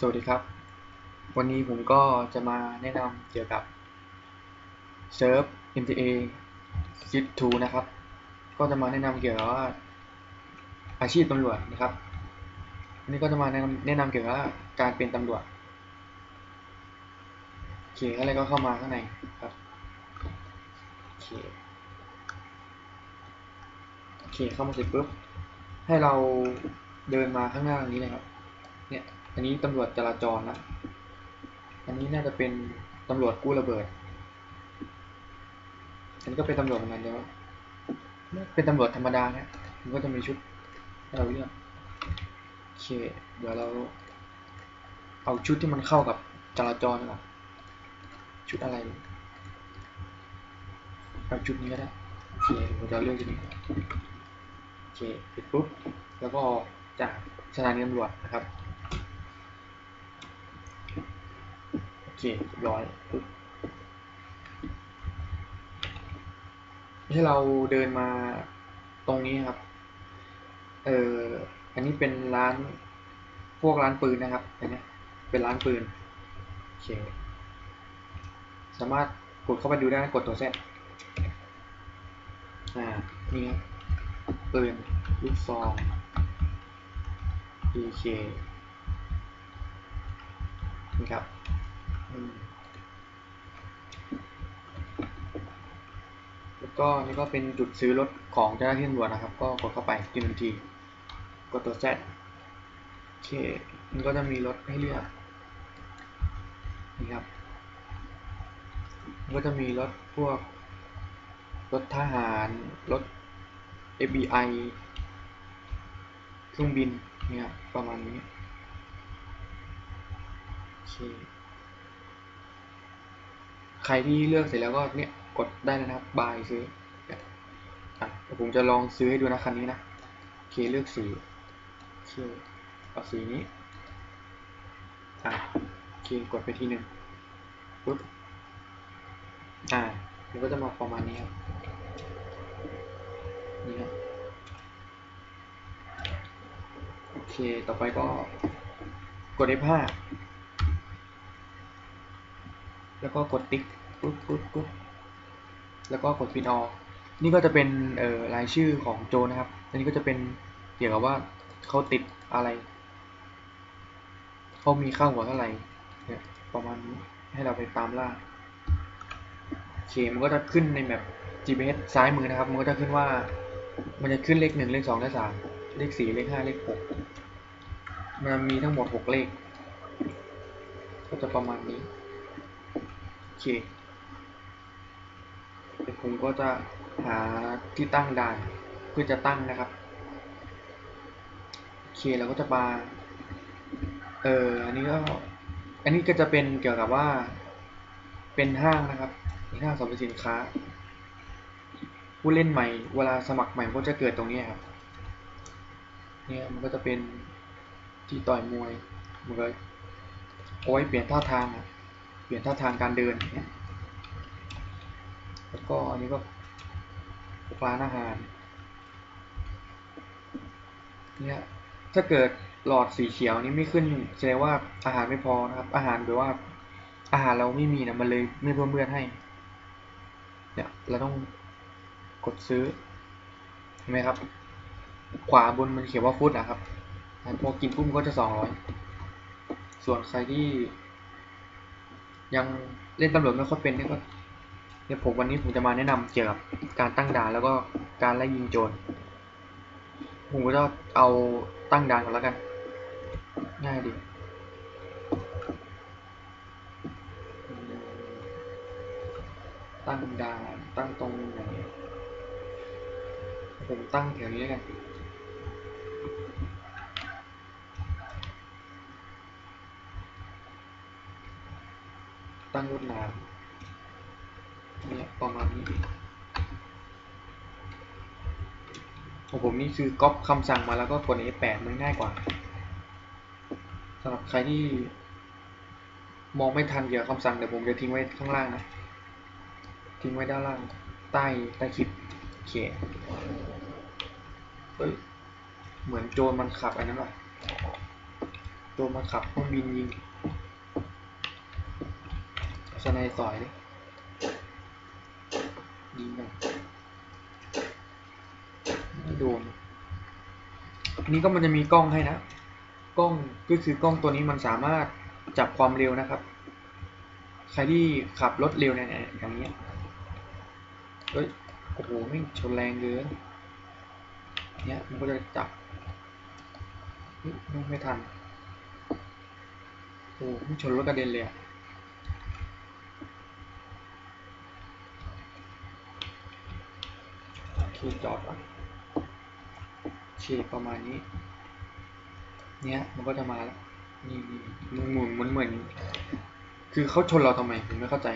สวัสดีครับ วันนี้ผมก็จะมาแนะนำเกี่ยวกับเซิร์ฟ MTA s i t 2นะครับ ก็จะมาแนะนำเกี่ยวกับว่าอาชีพตำรวจนะครับวันนี้ก็จะมาแนะนำแนะนำเกี่ยวกับการเป็นตำรวจโอเคอะไรก็เข้ามาข้างในครับโอเคโอเคเข้ามาเสร็จปุ๊บให้เราเดินมาข้างหน้าตรงนี้เลยครับเนี่ย อันนี้ตำรวจจราจรนะ อันนี้น่าจะเป็นตำรวจกู้ระเบิด อันนี้ก็เป็นตำรวจเหมือนกันเดียวเป็นตำรวจธรรมดาเนี่ยมันก็จะมีชุดให้เราเลือกโอเค เดี๋ยวเราเอาชุดที่มันเข้ากับจราจรก่อนชุดอะไรเอาชุดนี้ก็ได้โอเคผมจะเลือกชุดนี้โอเคปิดปุ๊บ แล้วก็จากสถานีตำรวจนะครับ โอ เคเรียบร้อยปุ๊บให้เราเดินมาตรงนี้ครับ เอออันนี้เป็นร้านพวกร้านปืนนะครับอันนี้เป็นร้านปืนโอเคสามารถกดเข้าไปดูได้นะกดตัวเซตอ่า นี่ครับปืนลูกซอง AK นี่ครับ แล้วก็นี่ก็เป็นจุดซื้อรถของเจ้าหน้าที่ตำรวจนะครับ ก็กดเข้าไปทีหนึ่งทีกดตัว Z โอเคมันก็จะมีรถให้เลือกนี่ครับมันก็จะมีรถพวกรถทหารรถ FBI เครื่องบินเนี่ยประมาณนี้โอเค ใครที่เลือกเสร็จแล้วก็เนี่ยกดได้เลยนะครับบายซื้ออะผมจะลองซื้อให้ดูนะคันนี้นะโอเคเลือกสีโอเคเอาสีนี้อะโอเคกดไปทีหนึ่งปุ๊บอ่ามันก็จะมาประมาณนี้ครับนี่ครับโอเคต่อไปก็กด F5 แล้วก็กดติ๊ก ปุ๊บปุ๊บปุ๊บแล้วก็กดปินออนี่ก็จะเป็นเอ่อรายชื่อของโจนะครับอันนี้ก็จะเป็นเกี่ยวกับว่าเขาติดอะไร เขามีค่าหัวเท่าไหร่เนี่ยประมาณนี้ให้เราไปตามล่าโอเคมันก็จะขึ้นในแมป GPS ซ้ายมือนะครับมันก็จะขึ้นว่า มันจะขึ้นเลขหนึ่งเลขสองเลขสามเลขสี่เลขห้าเลขหกมันมีทั้งหมดหกเลข ก็จะประมาณนี้โอเค เดี๋ยวผมก็จะหาที่ตั้งด่านเพื่อจะตั้งนะครับโอเคเราก็จะมาเอออันนี้ก็อันนี้ก็จะเป็นเกี่ยวกับว่า เป็นห้างนะครับเป็นห้างสรรพสินค้า ผู้เล่นใหม่ เวลาสมัครใหม่ก็จะเกิดตรงนี้ครับ เนี่ยมันก็จะเป็นที่ต่อยมวยมันก็เอาไว้เปลี่ยนท่าทางอะเปลี่ยนท่าทางการเดินเนี่ย แล้วก็อันนี้ก็ร้านอาหารเนี่ยถ้าเกิดหลอดสีเขียวนี้ไม่ขึ้นแสดงว่าอาหารไม่พอนะครับ อาหารแปลว่า อาหารเราไม่มีนะมันเลยไม่เพิ่มเลือดให้เนี่ยเราต้องกดซื้อเห็นไหมครับ ขวาบนมันเขียนว่าฟุตนะครับพอกินปุ๊บก็จะสองร้อยส่วนใครที่ยังเล่นตำรวจไม่ค่อยเป็นเนี่ยก็ เดี๋ยวผมวันนี้ผมจะมาแนะนำเกี่ยวกับการตั้งด่านแล้วก็การไล่ยิงโจร ผมก็จะเอาตั้งด่านก่อนแล้วกัน ง่ายดี ตั้งด่านตั้งตรงไหน ผมตั้งแถวนี้แล้วกันตั้งรวดน้ำ เนี่ยประมาณนี้ของผมนี่คือก๊อปคำสั่งมาแล้วก็กด F8 มันง่ายกว่าสำหรับใครที่มองไม่ทันเกี่ยวกับคำสั่งเดี๋ยวผมจะทิ้งไว้ข้างล่างนะ ทิ้งไว้ด้านล่าง ใต้ใต้คลิปโอเคเฮ้ย เหมือนโจรมันขับอันนั้นว่ะตัวมาขับเครื่องบินยิงสไนด์สอยเลย ยิงหน่อยไม่โดนอันนี้ก็มันจะมีกล้องให้นะ กล้องก็คือกล้องตัวนี้มันสามารถจับความเร็วนะครับ ใครที่ขับรถเร็วเนี่ยอย่างเงี้ยเฮ้ยโอ้โหไม่ชนแรงเกินเนี่ยมันก็จะจับไม่ไม่ทันโอ้โหไม่ชนรถกระเด็นเลยอะ โอเคจอดก่อนเชประมาณนี้ เนี้ยมันก็จะมาแล้วนี่นี่มันหมุนมันเหมือน คือเขาชนเราทำไมผมไม่เข้าใจ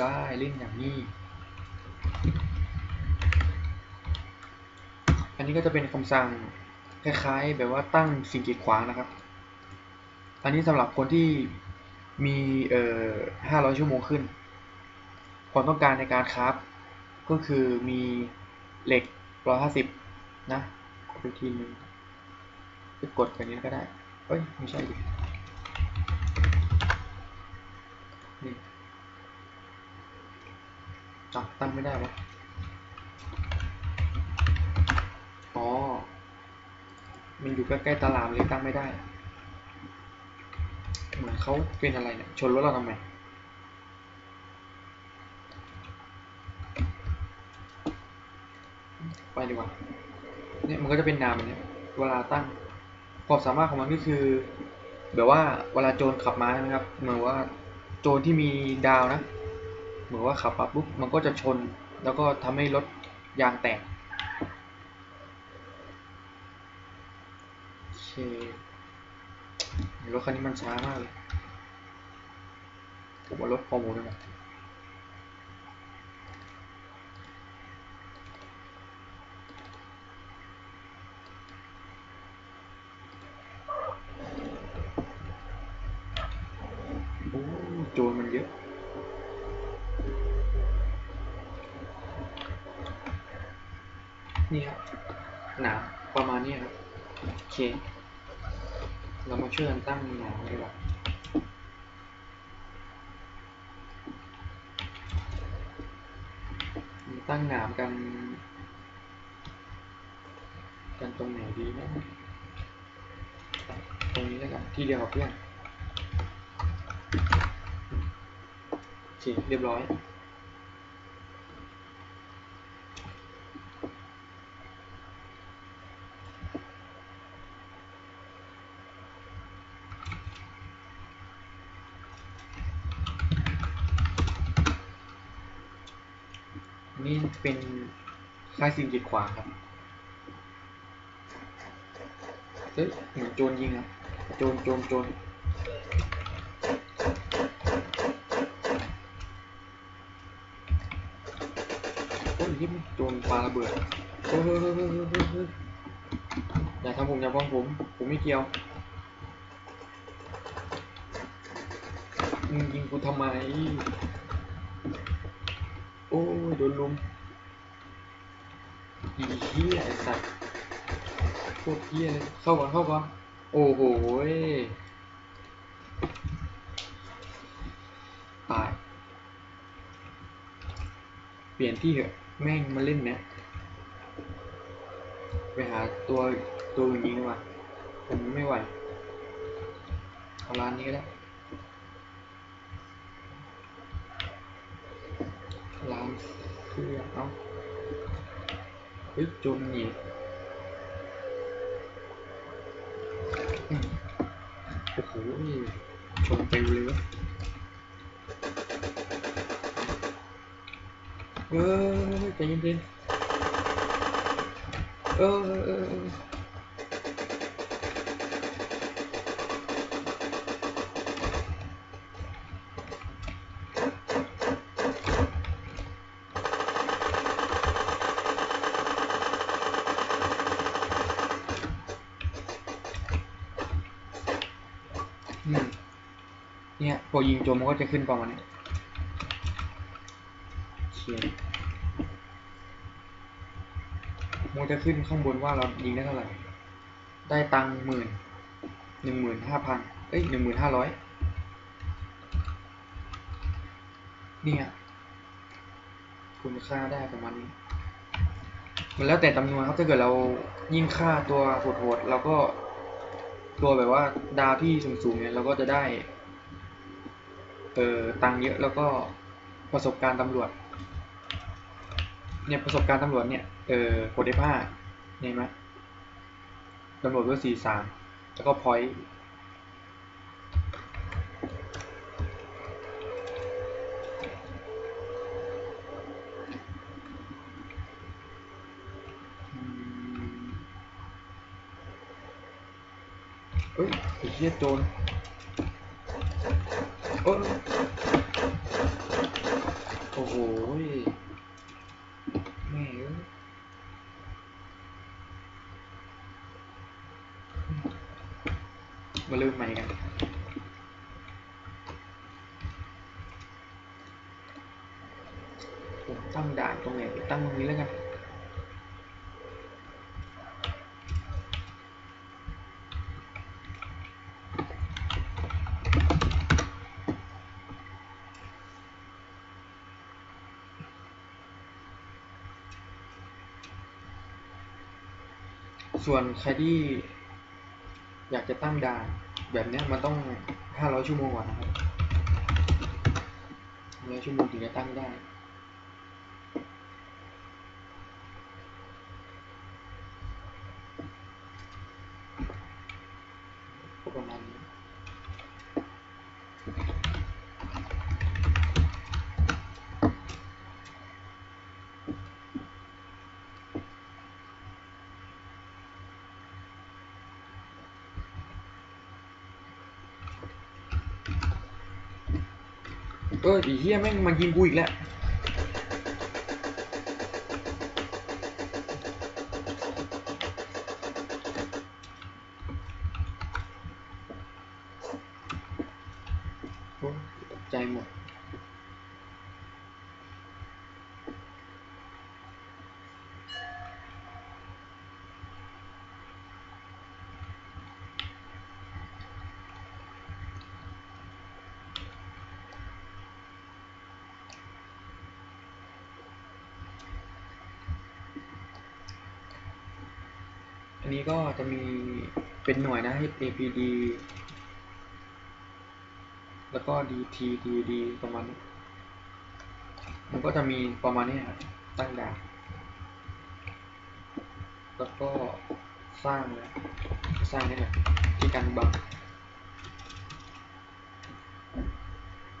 ได้เล่นอย่างนี้ อันนี้ก็จะเป็นคำสั่งคล้ายๆ แบบว่าตั้งสิ่งกีดขวางนะครับ อันนี้สำหรับคนที่มีเอ่อห้าร้อยชั่วโมงขึ้น ความต้องการในการคราฟ ก็คือมีเหล็กร้อยห้าสิบนะกดอีกทีหนึงไปกดแบบนี้ก็ได้ เอ้ย ไม่ใช่ดินี่จับตั้งไม่ได้วะอ๋อ มันอยู่ใกล้ๆตลาดเลยตั้งไม่ได้ เหมือนเขาเป็นอะไรเนี่ย ชนรถเราทำไม ไป ดีกว่า เนี่ยมันก็จะเป็นนามเนี้ยเวลาตั้งความสามารถของมันก็คือ แบบว่าเวลาโจรขับมาใช่ไหมครับ เหมือนว่าโจรที่มีดาวนะ เหมือนว่าขับมาปุ๊บมันก็จะชน แล้วก็ทำให้รถยางแตกโอเครถคันนี้มันช้ามากเลยผมว่ารถฟอมูลเลยนะโอ้ โจรมันเยอะนี่ครับหนามประมาณนี้ครับโอเค เรามาช่วยกันตั้งหนามดีกว่าตั้งหนามกัน กันตรงไหนดีนะตรงนี้แล้วกันที่เดียวกับเพื่อน เคเรียบร้อย นี่เป็นค่ายสิ่งกีดขวางครับเฮ้ยเหมือนโจรยิงอะโจรโจรโจรโอ้ยยิ้ม โจรปาระเบิดเฮ้ยอย่าทำผมอย่าฟ้องผม ผมไม่เกี่ยวมึงยิงกูทำไม โอ้ยโดนลุมอีเหี้ยไอ้สัตว์โคตรเหี้ยเลย เข้าก่อนเข้าก่อน โอ้โหตาย เปลี่ยนที่เหอะ แม่งมาเล่นเนี่ยไปหาตัวตัวอื่นยิงดีกว่าผมไม่ไหวเอาร้านนี้ก็ได้ร้านเสื้อเอาเฮ้ยโจนหนีอืมโอ้โหชนไปเลยวะ ออใจเย็นๆเออเออเนี่ยพอยิงโจมก็จะขึ้นประมาณนี้เขียน มันจะขึ้นข้างบนว่าเรายิงได้เท่าไหร่ ได้ตังค์หมื่นหนึ่งหมื่นห้าพันเอ้ยหนึ่งหมื่นห้าร้อยเนี่ยคุณค่าได้ประมาณนี้ มันแล้วแต่จำนวนครับถ้าเกิดเรายิ่งค่าตัวโหดๆเราก็ตัวแบบว่าดาวที่สูงๆเนี่ยเราก็จะได้เออตังค์เยอะแล้วก็ประสบการณ์ตำรวจ เนี่ยประสบการณ์ตำรวจเนี่ย เออกดได้ห้าเนี่ยไหมตำรวจเบอร์สี่สามแล้วก็พอยต์เอ้ยเหี้ยโจรโอ้โหแม่เอ้ยมาเริ่มใหม่กัน ผมตั้งด่านตรงไหนตั้งตรงนี้แล้วกันส่วนใครที่อยากจะตั้งด่านแบบนี้มันต้อง 500 ชั่วโมงก่อนนะครับ500ชั่วโมงถึงจะตั้งได้ เออไอีเหี้ยแม่งมายิงกูอีกแล้ว โอ้ยตกใจหมด อันนี้ก็จะมีเป็นหน่วยนะ APD แล้วก็ DT DD ประมาณนี้มันก็จะมีประมาณนี้ครับตั้งด่านแล้วก็สร้างนะสร้างนี่แหละที่กันบัง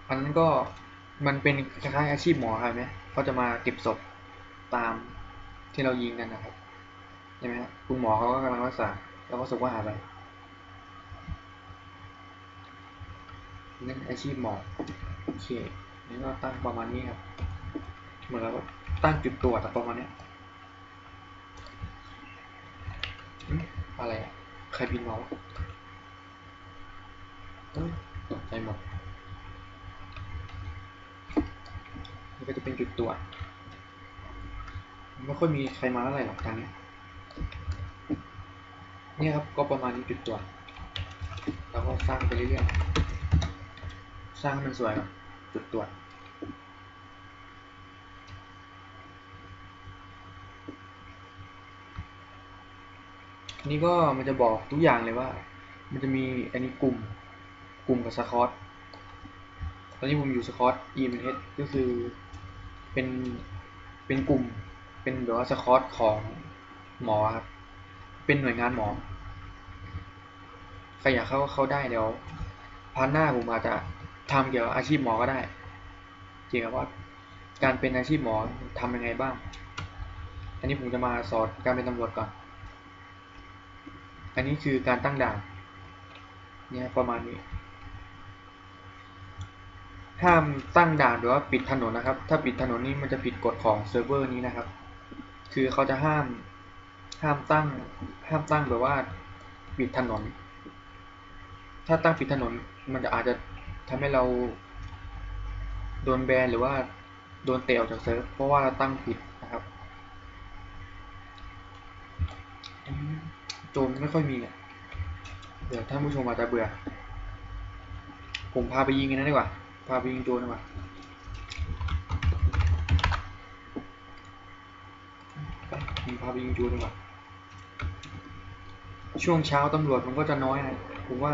อันนั้นก็มันเป็นคล้ายๆอาชีพหมอครับไหมเขาจะมาเก็บศพตามที่เรายิงกันนะครับ ใช่ไหมครับคุณหมอเขาก็กำลังรักษาแล้วก็ศพก็หายไปนั่นอาชีพหมอโอเคนี่ก็ตั้งประมาณนี้ครับเหมือนเราตั้งจุดตรวจประมาณนี้อะไรอะใครพิมพ์มาวะเอ้ยตกใจหมดนี่ก็จะเป็นจุดตรวจไม่ค่อยมีใครมาเท่าไหร่หรอกทางนี้ เนี่ยครับก็ประมาณนี้จุดตรวจแล้วก็สร้างไปเรื่อยๆสร้างมันสวยก่อนจุดตรวจนี่ก็มันจะบอกทุกอย่างเลยว่า มันจะมีอันนี้กลุ่มกลุ่มกับสคอตตอนนี้ผมอยู่สคอต e m h ก็คือเป็นเป็นกลุ่มเป็นแบบว่าสคอตของหมอครับ เป็นหน่วยงานหมอ ใครอยากเข้าเข้าได้เดี๋ยวพาร์ทหน้าผมอาจจะทำเกี่ยวกับอาชีพหมอก็ได้ เกี่ยวกับว่าการเป็นอาชีพหมอทำยังไงบ้าง อันนี้ผมจะมาสอนการเป็นตำรวจก่อน อันนี้คือการตั้งด่าน เนี่ยประมาณนี้ห้ามตั้งด่านหรือว่าปิดถนนนะครับ ถ้าปิดถนนนี้มันจะผิดกฎของเซิร์ฟเวอร์นี้นะครับ คือเขาจะห้าม ห้ามตั้ง ห้ามตั้งแบบว่าปิดถนน ถ้าตั้งปิดถนนมันจะอาจจะทำให้เราโดนแบนหรือว่าโดนเตะออกจากเซิร์ฟเพราะว่าเราตั้งผิดนะครับโจรไม่ค่อยมีอะเดี๋ยวท่านผู้ชมอาจจะเบื่อ ผมพาไปยิงกันนะดีกว่า พาไปยิงโจรดีกว่าไป วิงโจรดีกว่าช่วงเช้าตำรวจมันก็จะน้อยนะผมว่า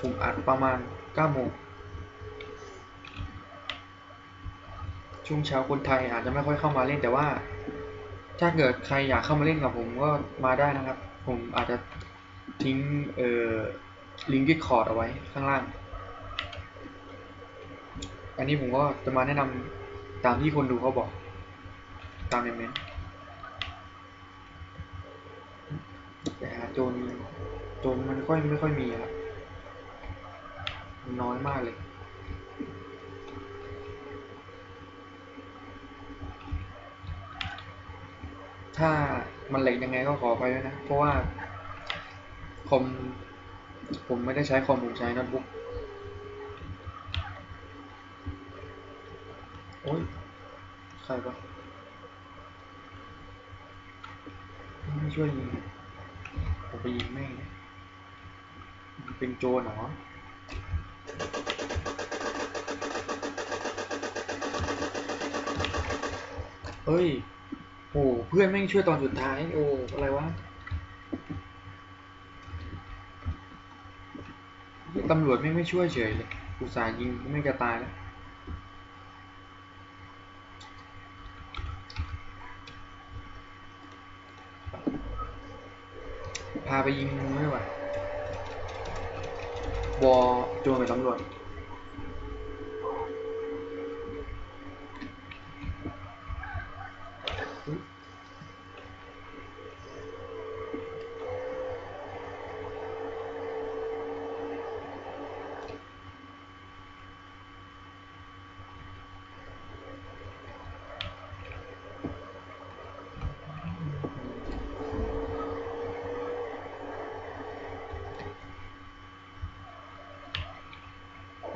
ผมอัดประมาณเก้าโมงช่วงเช้าคนไทยอาจจะไม่ค่อยเข้ามาเล่นแต่ว่า ถ้าเกิดใครอยากเข้ามาเล่นกับผมก็มาได้นะครับ ผมอาจจะทิ้งเอ่อลิงก์ดิสคอร์ดเอาไว้ข้างล่าง อันนี้ผมก็จะมาแนะนำตามที่คนดูเขาบอก ตามในเมนต์แต่หา โจรโจรมันค่อยไม่ค่อยมีครับมันน้อยมากเลยถ้ามันเหล็กยังไงก็ขอไปด้วยนะ เพราะว่าคอมผมไม่ได้ใช้คอมผมใช้โน้ตบุ๊กโอ้ยใครวะไม่ช่วยยิง ผมไปยิงแม่งเนี่ยเป็นโจรเหรอเฮ้ย โอ้เพื่อนแม่งช่วยตอนสุดท้าย โอ้ อะไรวะตำรวจแม่งไม่ช่วยเฉยเลยอุตส่าห์ยิงไม่งจะตายแล้ว พาไปยิงไม่ไหววอโจรกับตำรวจ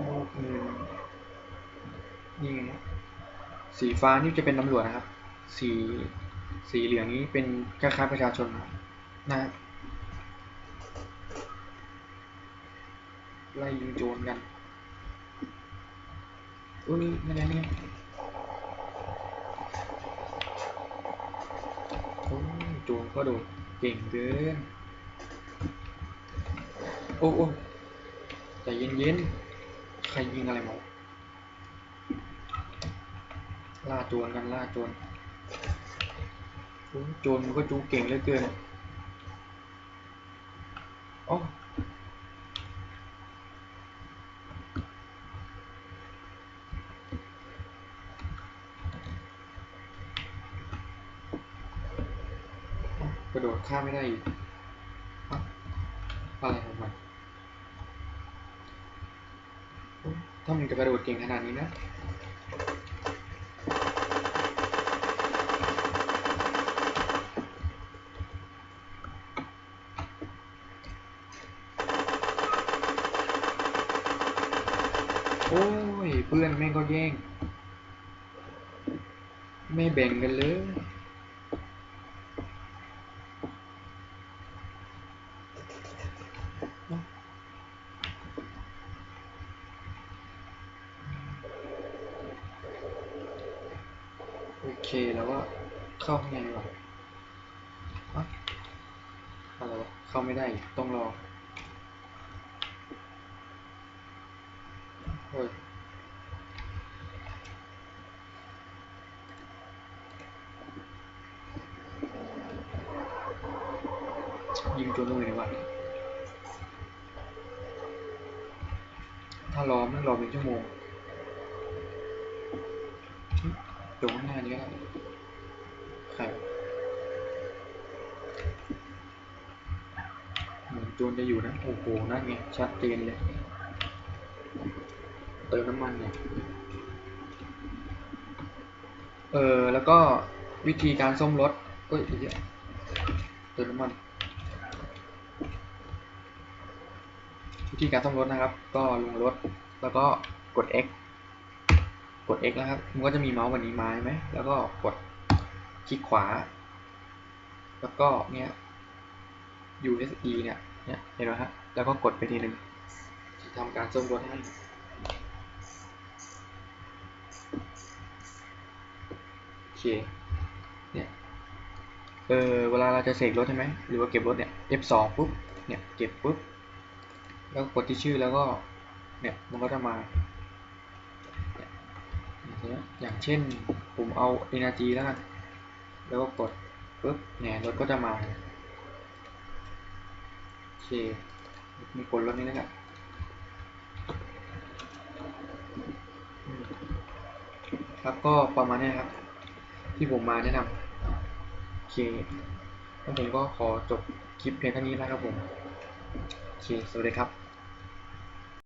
โลกเงินนี่ไงนะ สีฟ้านี่จะเป็นตำรวจนะครับ สีสีเหลืองนี้เป็นคล้ายๆประชาชนนะฮะไล่ยิงโจรกันอุ้ยนี่นี่ไงนี่โอ้ยโจรก็โดดเก่งเกินโอ้โอ้ใจเย็นๆใครยิงอะไรมาวะ ล่าโจรกันล่าโจรโอ้ยโจรมันก็จูเก่งเหลือเกินอ๋อกระโดดข้ามไม่ได้อีกอะไรของมันถ้ามันจะกระโดดเก่งขนาดนี้นะ โอ้ย เพื่อนแม่งก็แย่ง ไม่แบ่งกันเลยโอเคแล้วก็เข้าข้างในดีกว่าอะไรวะเข้าไม่ได้ต้องรอโอ้ย ยิงจนมือดีกว่าถ้ารอไม่รอเป็นชั่วโมงโจข้างหน้านี้ก็ได้ใครวะเหมือนโจรจะอยู่ นะโอ้โหนั่นไงชัดเจนเลยเติมน้ำมันเนี่ยเออแล้วก็วิธีการซ่อมรถเอ้ยอ้เหี้ยเติมน้ำมัน วิธีการซ่อมรถนะครับ ก็ลงรถแล้วก็กด X กด X นะครับมันก็จะมีเมาส์วันนี้มาใช่ไหมแล้วก็กดคลิกขวา แล้วก็เนี่ย USE เนี่ย เนี่ยเห็นไหมฮะแล้วก็กดไปทีหนึ่งจะทำการซ่อมรถให้โอเคเนี่ยเออเวลาเราจะเสกรถใช่ไหมหรือว่าเก็บรถเนี่ย F2 ปุ๊บเนี่ยเก็บปุ๊บแล้วกดที่ชื่อแล้วก็เนี่ยมันก็จะมาเนี่ยอย่างเช่นผมเอา Energy แล้วกันแล้วก็กดปุ๊บเนี่ยรถก็จะมาโอ เค มีคนรถนี้นะครับครับก็ประมาณนี้ครับ ที่ผมมาแนะนำโอเคแล้วผมก็ขอจบคลิปเพียงเท่านี้นะครับผมโอเคสวัสดีครับ